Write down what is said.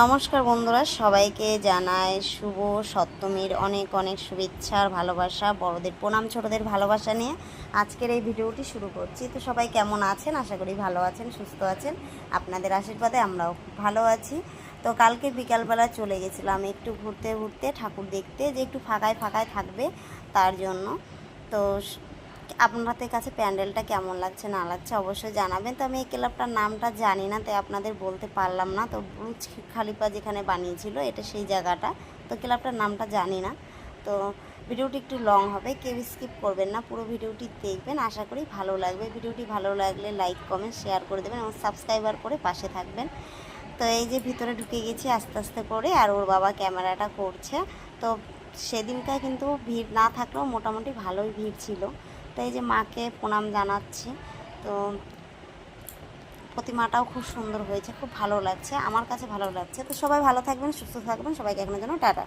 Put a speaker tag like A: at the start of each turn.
A: নমস্কার বন্ধুরা, সবাইকে জানাই শুভ সপ্তমীর। অনেক অনেক শুভেচ্ছা আর ভালোবাসা, বড়দের প্রণাম, ছোটদের ভালোবাসা নিয়ে আজকের এই ভিডিওটি শুরু করছি। তো সবাই কেমন আছেন? আশা করি ভালো আছেন, সুস্থ আছেন। আপনাদের আশীর্বাদে আমরাও ভালো আছি। তো কালকে বিকালবেলা চলে গেছিলাম একটু ঘুরতে ঘুরতে, ঠাকুর দেখতে, যে একটু ফাঁকায় ফাঁকায় থাকবে তার জন্য। তো আপনাদের কাছে প্যান্ডেলটা কেমন লাগছে, না লাগছে অবশ্যই জানাবেন। তো আমি এই ক্লাবটার নামটা জানি না, তাই আপনাদের বলতে পারলাম না। তো ব্রুজ খালিপা যেখানে বানিয়েছিল, এটা সেই জায়গাটা। তো ক্লাবটার নামটা জানি না। তো ভিডিওটি একটু লং হবে, কেউ স্কিপ করবেন না, পুরো ভিডিওটি দেখবেন। আশা করি ভালো লাগবে। ভিডিওটি ভালো লাগলে লাইক কমেন্ট শেয়ার করে দেবেন এবং সাবস্ক্রাইবার করে পাশে থাকবেন। তো এই যে ভিতরে ঢুকে গেছি আস্তে আস্তে করে, আর ওর বাবা ক্যামেরাটা করছে। তো সেদিনকার কিন্তু ভিড় না থাকলেও মোটামুটি ভালোই ভিড় ছিল। তো এই যে মাকে প্রণাম জানাচ্ছি। তো প্রতিমাটাও খুব সুন্দর হয়েছে, খুব ভালো লাগছে, আমার কাছে ভালো লাগছে। তো সবাই ভালো থাকবেন, সুস্থ থাকবেন, সবাইকে এখানে যেন টাটা।